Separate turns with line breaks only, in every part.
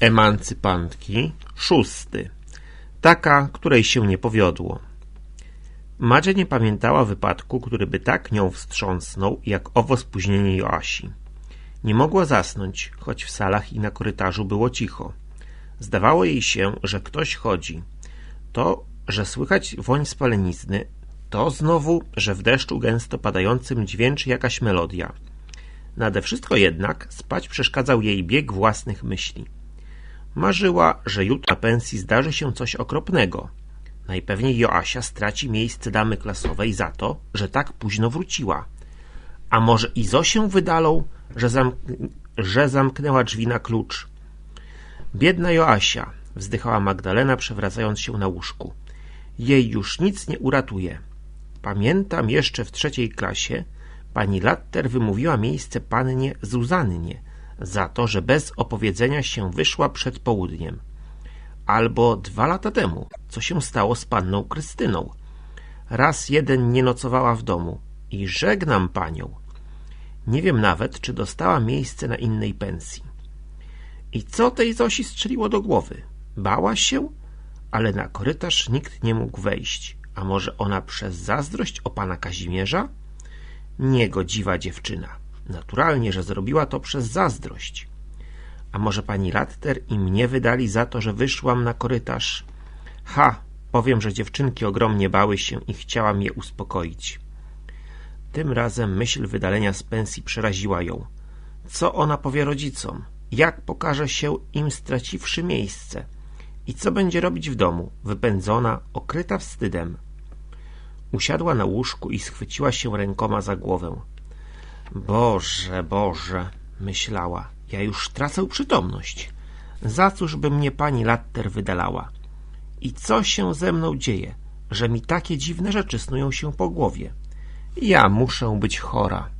Emancypantki szósty. Taka, której się nie powiodło. Madzia nie pamiętała wypadku, który by tak nią wstrząsnął, jak owo spóźnienie Joasi. Nie mogła zasnąć, choć w salach i na korytarzu było cicho. Zdawało jej się, że ktoś chodzi. To, że słychać woń spalenizny, to znowu, że w deszczu gęsto padającym dźwięczy jakaś melodia. Nade wszystko jednak spać przeszkadzał jej bieg własnych myśli. Marzyła, że jutro na pensji zdarzy się coś okropnego. Najpewniej Joasia straci miejsce damy klasowej za to, że tak późno wróciła. A może i Zosię wydalą, że, zamk że zamknęła drzwi na klucz. Biedna Joasia, wzdychała Magdalena, przewracając się na łóżku. Jej już nic nie uratuje. Pamiętam jeszcze w trzeciej klasie pani Latter wymówiła miejsce pannie Zuzannie za to, że bez opowiedzenia się wyszła przed południem. Albo dwa lata temu, co się stało z panną Krystyną. Raz jeden nie nocowała w domu i żegnam panią. Nie wiem nawet, czy dostała miejsce na innej pensji. I co tej Zosi strzeliło do głowy? Bała się? Ale na korytarz nikt nie mógł wejść. A może ona przez zazdrość o pana Kazimierza? Niegodziwa dziewczyna. Naturalnie, że zrobiła to przez zazdrość. A może pani Latter i mnie wydali za to, że wyszłam na korytarz? Ha! Powiem, że dziewczynki ogromnie bały się i chciałam je uspokoić. Tym razem myśl wydalenia z pensji przeraziła ją. Co ona powie rodzicom? Jak pokaże się im straciwszy miejsce? I co będzie robić w domu, wypędzona, okryta wstydem? Usiadła na łóżku i schwyciła się rękoma za głowę. Boże, Boże, myślała, ja już tracę przytomność. Za cóż by mnie pani Latter wydalała? I co się ze mną dzieje, że mi takie dziwne rzeczy snują się po głowie? Ja muszę być chora.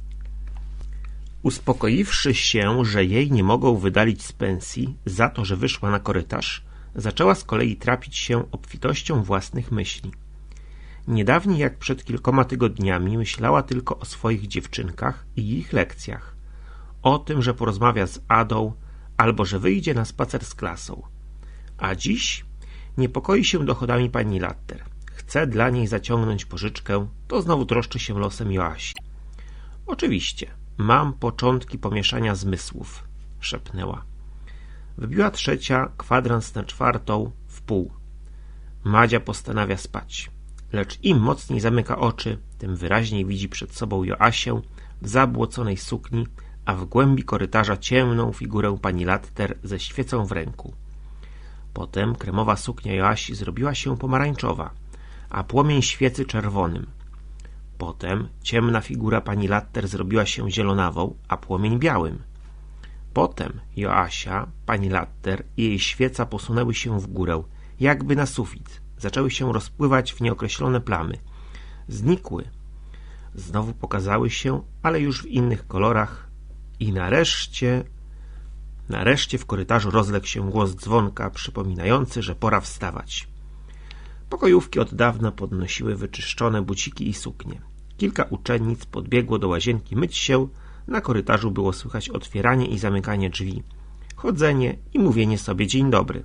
Uspokoiwszy się, że jej nie mogą wydalić z pensji za to, że wyszła na korytarz, zaczęła z kolei trapić się obfitością własnych myśli. Niedawniej jak przed kilkoma tygodniami myślała tylko o swoich dziewczynkach i ich lekcjach. O tym, że porozmawia z Adą albo że wyjdzie na spacer z klasą. A dziś niepokoi się dochodami pani Latter. Chce dla niej zaciągnąć pożyczkę, to znowu troszczy się losem Joasi. Oczywiście, mam początki pomieszania zmysłów, szepnęła. Wybiła trzecia, kwadrans na czwartą, w pół. Madzia postanawia spać lecz im mocniej zamyka oczy, tym wyraźniej widzi przed sobą Joasię w zabłoconej sukni, a w głębi korytarza ciemną figurę pani Latter ze świecą w ręku. Potem kremowa suknia Joasi zrobiła się pomarańczowa, a płomień świecy czerwonym. Potem ciemna figura pani Latter zrobiła się zielonawą, a płomień białym. Potem Joasia, pani Latter i jej świeca posunęły się w górę, jakby na sufit, zaczęły się rozpływać w nieokreślone plamy. Znikły. Znowu pokazały się, ale już w innych kolorach i nareszcie... Nareszcie w korytarzu rozległ się głos dzwonka, przypominający, że pora wstawać. Pokojówki od dawna podnosiły wyczyszczone buciki i suknie. Kilka uczennic podbiegło do łazienki myć się, na korytarzu było słychać otwieranie i zamykanie drzwi, chodzenie i mówienie sobie dzień dobry.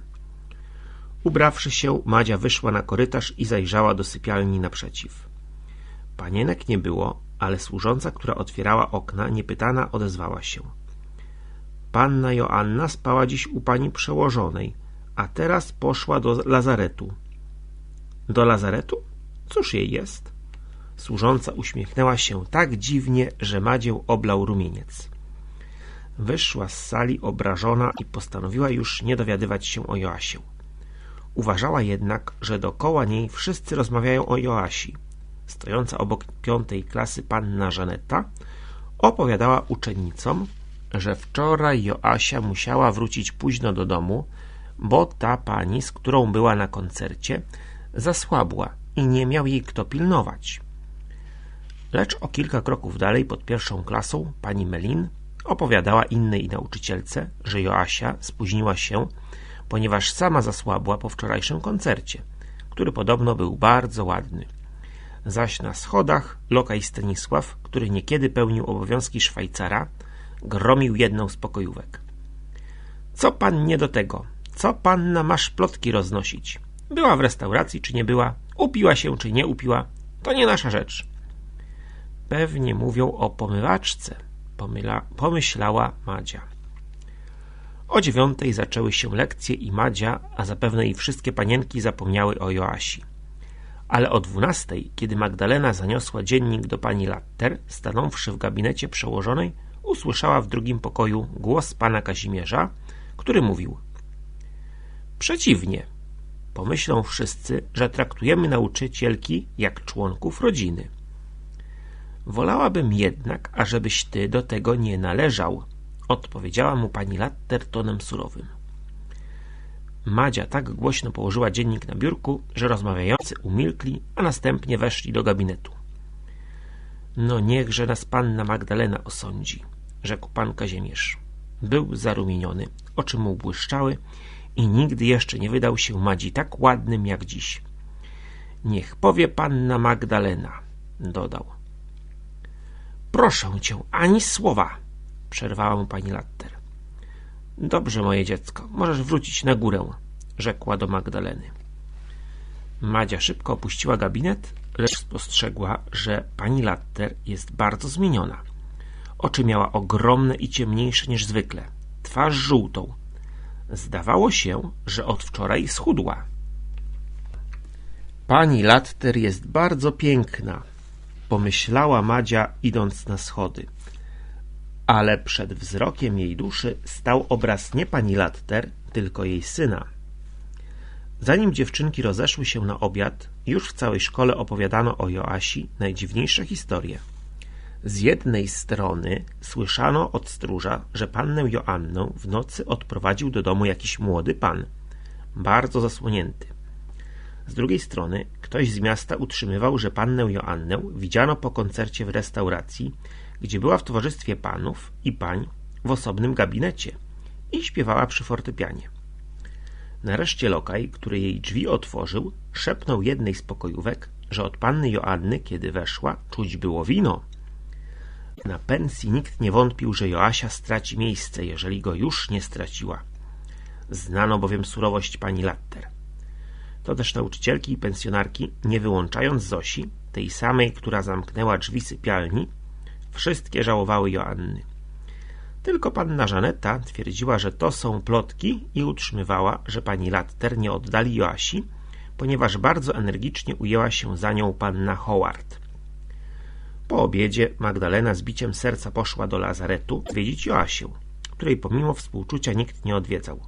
Ubrawszy się, Madzia wyszła na korytarz i zajrzała do sypialni naprzeciw. Panienek nie było, ale służąca, która otwierała okna, niepytana odezwała się. Panna Joanna spała dziś u pani przełożonej, a teraz poszła do lazaretu. Do lazaretu? Cóż jej jest? Służąca uśmiechnęła się tak dziwnie, że Madzieł oblał rumieniec. Wyszła z sali obrażona i postanowiła już nie dowiadywać się o Joasię. Uważała jednak, że dokoła niej wszyscy rozmawiają o Joasi. Stojąca obok piątej klasy panna Żaneta opowiadała uczennicom, że wczoraj Joasia musiała wrócić późno do domu, bo ta pani, z którą była na koncercie, zasłabła i nie miał jej kto pilnować. Lecz o kilka kroków dalej, pod pierwszą klasą, pani Melin opowiadała innej nauczycielce, że Joasia spóźniła się ponieważ sama zasłabła po wczorajszym koncercie, który podobno był bardzo ładny. Zaś na schodach lokaj Stanisław, który niekiedy pełnił obowiązki Szwajcara, gromił jedną z pokojówek. Co pan nie do tego? Co panna masz plotki roznosić? Była w restauracji, czy nie była? Upiła się, czy nie upiła? To nie nasza rzecz. Pewnie mówią o pomywaczce, pomyla, pomyślała Madzia. O dziewiątej zaczęły się lekcje i Madzia, a zapewne i wszystkie panienki zapomniały o Joasi. Ale o dwunastej, kiedy Magdalena zaniosła dziennik do pani Latter, stanąwszy w gabinecie przełożonej, usłyszała w drugim pokoju głos pana Kazimierza, który mówił Przeciwnie, pomyślą wszyscy, że traktujemy nauczycielki jak członków rodziny. Wolałabym jednak, ażebyś ty do tego nie należał, odpowiedziała mu pani Latter tonem surowym. Madzia tak głośno położyła dziennik na biurku, że rozmawiający umilkli, a następnie weszli do gabinetu. No niechże nas panna Magdalena osądzi, rzekł pan Kazimierz. Był zarumieniony, oczy mu błyszczały i nigdy jeszcze nie wydał się Madzi tak ładnym jak dziś. Niech powie panna Magdalena, dodał. Proszę cię, ani słowa, przerwała mu pani Latter. Dobrze, moje dziecko, możesz wrócić na górę, rzekła do Magdaleny. Madzia szybko opuściła gabinet, lecz spostrzegła, że pani Latter jest bardzo zmieniona. Oczy miała ogromne i ciemniejsze niż zwykle, twarz żółtą. Zdawało się, że od wczoraj schudła. Pani Latter jest bardzo piękna, pomyślała Madzia idąc na schody. Ale przed wzrokiem jej duszy stał obraz nie pani Latter, tylko jej syna. Zanim dziewczynki rozeszły się na obiad, już w całej szkole opowiadano o Joasi najdziwniejsze historie. Z jednej strony słyszano od stróża, że pannę Joannę w nocy odprowadził do domu jakiś młody pan, bardzo zasłonięty. Z drugiej strony ktoś z miasta utrzymywał, że pannę Joannę widziano po koncercie w restauracji, gdzie była w towarzystwie panów i pań w osobnym gabinecie i śpiewała przy fortepianie. Nareszcie lokaj, który jej drzwi otworzył, szepnął jednej z pokojówek, że od panny Joanny, kiedy weszła, czuć było wino. Na pensji nikt nie wątpił, że Joasia straci miejsce, jeżeli go już nie straciła. Znano bowiem surowość pani Latter. To też nauczycielki i pensjonarki, nie wyłączając Zosi, tej samej, która zamknęła drzwi sypialni, wszystkie żałowały Joanny. Tylko panna Żaneta twierdziła, że to są plotki i utrzymywała, że pani Latter nie oddali Joasi, ponieważ bardzo energicznie ujęła się za nią panna Howard. Po obiedzie Magdalena z biciem serca poszła do lazaretu zwiedzić Joasię, której pomimo współczucia nikt nie odwiedzał.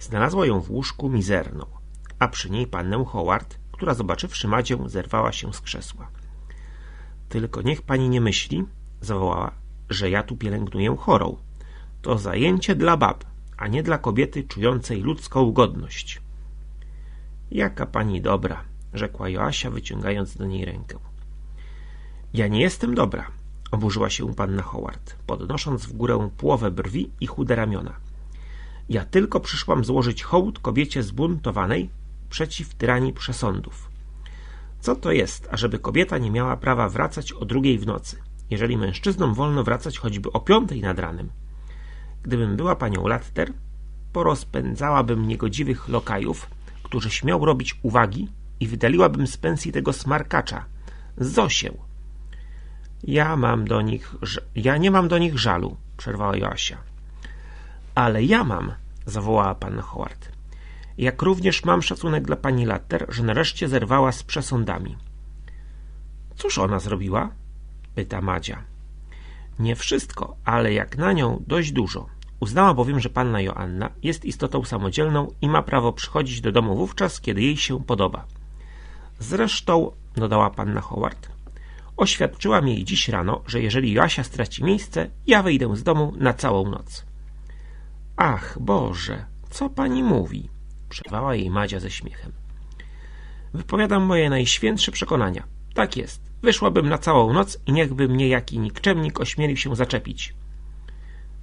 Znalazła ją w łóżku mizerną, a przy niej pannę Howard, która zobaczywszy Madzię zerwała się z krzesła. Tylko niech pani nie myśli, zawołała, że ja tu pielęgnuję chorą. To zajęcie dla bab, a nie dla kobiety czującej ludzką godność. Jaka pani dobra, rzekła Joasia, wyciągając do niej rękę. Ja nie jestem dobra, oburzyła się panna Howard, podnosząc w górę połowę brwi i chude ramiona. Ja tylko przyszłam złożyć hołd kobiecie zbuntowanej przeciw tyranii przesądów. Co to jest, ażeby kobieta nie miała prawa wracać o drugiej w nocy, jeżeli mężczyznom wolno wracać choćby o piątej nad ranem? Gdybym była panią Latter, porozpędzałabym niegodziwych lokajów, którzy śmiał robić uwagi i wydaliłabym z pensji tego smarkacza, Zosię. Ja mam do nich, ja nie mam do nich żalu, przerwała Joasia. Ale ja mam, zawołała pan Howard. Jak również mam szacunek dla pani Latter, że nareszcie zerwała z przesądami. Cóż ona zrobiła? Pyta Madzia. Nie wszystko, ale jak na nią dość dużo. Uznała bowiem, że panna Joanna jest istotą samodzielną i ma prawo przychodzić do domu wówczas, kiedy jej się podoba. Zresztą, dodała panna Howard, oświadczyłam jej dziś rano, że jeżeli Joasia straci miejsce, ja wyjdę z domu na całą noc. Ach, Boże, co pani mówi? przerwała jej Madzia ze śmiechem. Wypowiadam moje najświętsze przekonania. Tak jest. Wyszłabym na całą noc i niechby mnie jaki nikczemnik ośmielił się zaczepić.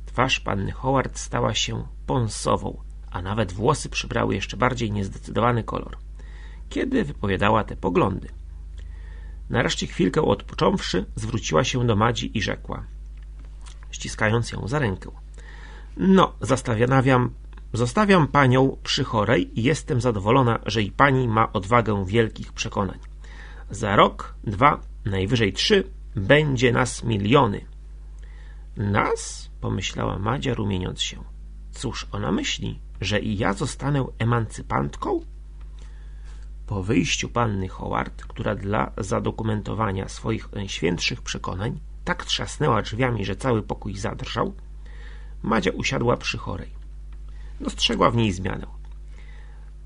Twarz panny Howard stała się ponsową, a nawet włosy przybrały jeszcze bardziej niezdecydowany kolor, kiedy wypowiadała te poglądy. Nareszcie chwilkę odpocząwszy, zwróciła się do Madzi i rzekła, ściskając ją za rękę. No, zastanawiam, zostawiam panią przy chorej i jestem zadowolona, że i pani ma odwagę wielkich przekonań. Za rok, dwa, najwyżej trzy, będzie nas miliony. Nas? pomyślała Madzia, rumieniąc się. Cóż ona myśli, że i ja zostanę emancypantką? Po wyjściu panny Howard, która dla zadokumentowania swoich najświętszych przekonań tak trzasnęła drzwiami, że cały pokój zadrżał, Madzia usiadła przy chorej. Dostrzegła w niej zmianę.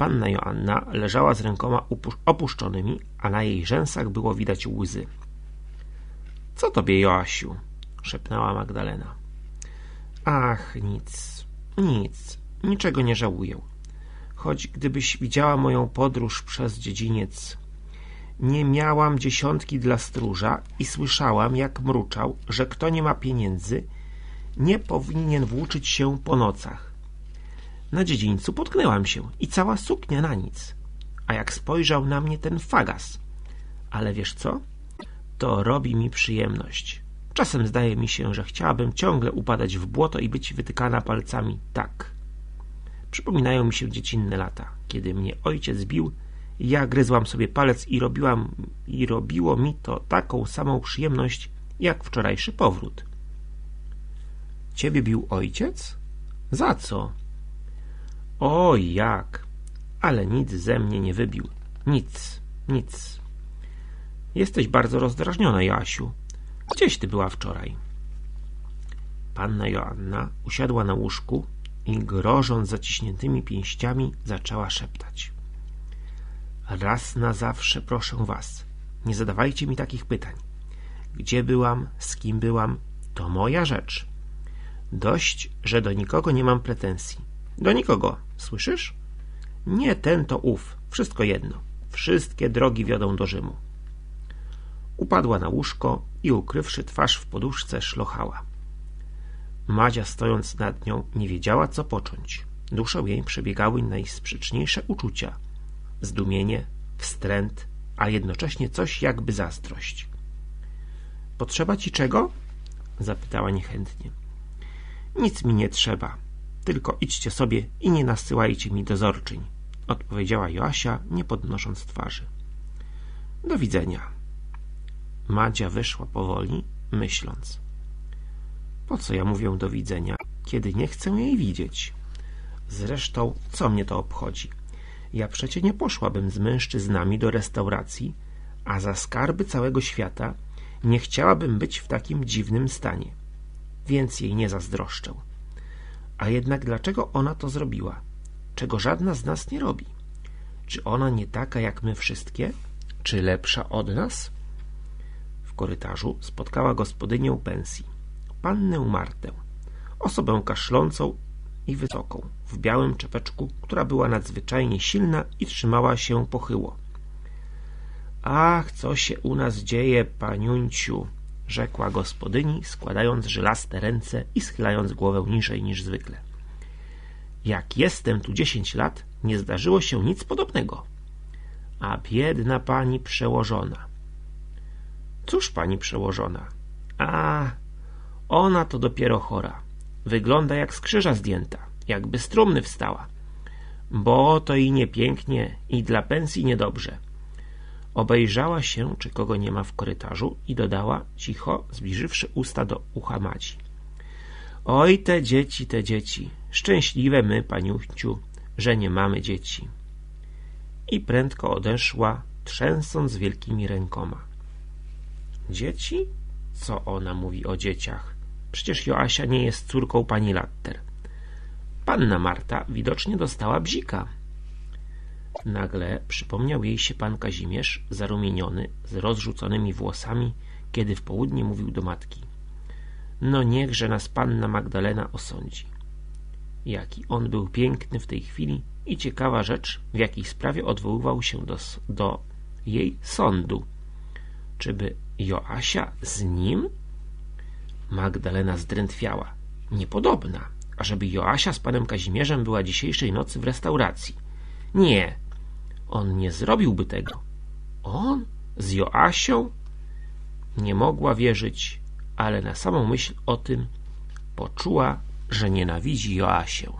Panna Joanna leżała z rękoma opuszczonymi, a na jej rzęsach było widać łzy. — Co tobie, Joasiu? — szepnęła Magdalena. — Ach, nic, nic, niczego nie żałuję. Choć gdybyś widziała moją podróż przez dziedziniec, nie miałam dziesiątki dla stróża i słyszałam, jak mruczał, że kto nie ma pieniędzy, nie powinien włóczyć się po nocach. Na dziedzińcu potknęłam się i cała suknia na nic. A jak spojrzał na mnie ten fagas. Ale wiesz co? To robi mi przyjemność. Czasem zdaje mi się, że chciałabym ciągle upadać w błoto i być wytykana palcami tak. Przypominają mi się dziecinne lata, kiedy mnie ojciec bił, ja gryzłam sobie palec i robiłam i robiło mi to taką samą przyjemność, jak wczorajszy powrót. Ciebie bił ojciec? Za co? O jak! Ale nic ze mnie nie wybił. Nic, nic. Jesteś bardzo rozdrażniona, Jasiu. Gdzieś ty była wczoraj? Panna Joanna usiadła na łóżku i grożąc zaciśniętymi pięściami zaczęła szeptać. Raz na zawsze proszę was, nie zadawajcie mi takich pytań. Gdzie byłam, z kim byłam, to moja rzecz. Dość, że do nikogo nie mam pretensji. Do nikogo, słyszysz? Nie ten to ów, wszystko jedno. Wszystkie drogi wiodą do Rzymu. Upadła na łóżko i ukrywszy twarz w poduszce szlochała. Madzia stojąc nad nią nie wiedziała co począć. Duszą jej przebiegały najsprzeczniejsze uczucia. Zdumienie, wstręt, a jednocześnie coś jakby zazdrość. Potrzeba ci czego? zapytała niechętnie. Nic mi nie trzeba, tylko idźcie sobie i nie nasyłajcie mi dozorczyń, odpowiedziała Joasia, nie podnosząc twarzy. Do widzenia. Madzia wyszła powoli, myśląc. Po co ja mówię do widzenia, kiedy nie chcę jej widzieć? Zresztą, co mnie to obchodzi? Ja przecie nie poszłabym z mężczyznami do restauracji, a za skarby całego świata nie chciałabym być w takim dziwnym stanie więc jej nie zazdroszczę. A jednak dlaczego ona to zrobiła? Czego żadna z nas nie robi? Czy ona nie taka jak my wszystkie? Czy lepsza od nas? W korytarzu spotkała gospodynię pensji, pannę Martę, osobę kaszlącą i wysoką, w białym czepeczku, która była nadzwyczajnie silna i trzymała się pochyło. Ach, co się u nas dzieje, paniunciu, rzekła gospodyni, składając żylaste ręce i schylając głowę niżej niż zwykle. Jak jestem tu dziesięć lat, nie zdarzyło się nic podobnego. A biedna pani przełożona. Cóż pani przełożona? A, ona to dopiero chora. Wygląda jak z krzyża zdjęta, jakby strumny wstała. Bo to i niepięknie, i dla pensji niedobrze. Obejrzała się, czy kogo nie ma w korytarzu i dodała, cicho, zbliżywszy usta do ucha Madzi. Oj, te dzieci, te dzieci. Szczęśliwe my, paniuchciu, że nie mamy dzieci. I prędko odeszła, trzęsąc wielkimi rękoma. Dzieci? Co ona mówi o dzieciach? Przecież Joasia nie jest córką pani Latter. Panna Marta widocznie dostała bzika. Nagle przypomniał jej się pan Kazimierz, zarumieniony, z rozrzuconymi włosami, kiedy w południe mówił do matki. No niechże nas panna Magdalena osądzi. Jaki on był piękny w tej chwili i ciekawa rzecz, w jakiej sprawie odwoływał się do, do jej sądu. Czyby Joasia z nim? Magdalena zdrętwiała. Niepodobna, ażeby Joasia z panem Kazimierzem była dzisiejszej nocy w restauracji. Nie, on nie zrobiłby tego. On? Z Joasią? Nie mogła wierzyć, ale na samą myśl o tym poczuła, że nienawidzi Joasię.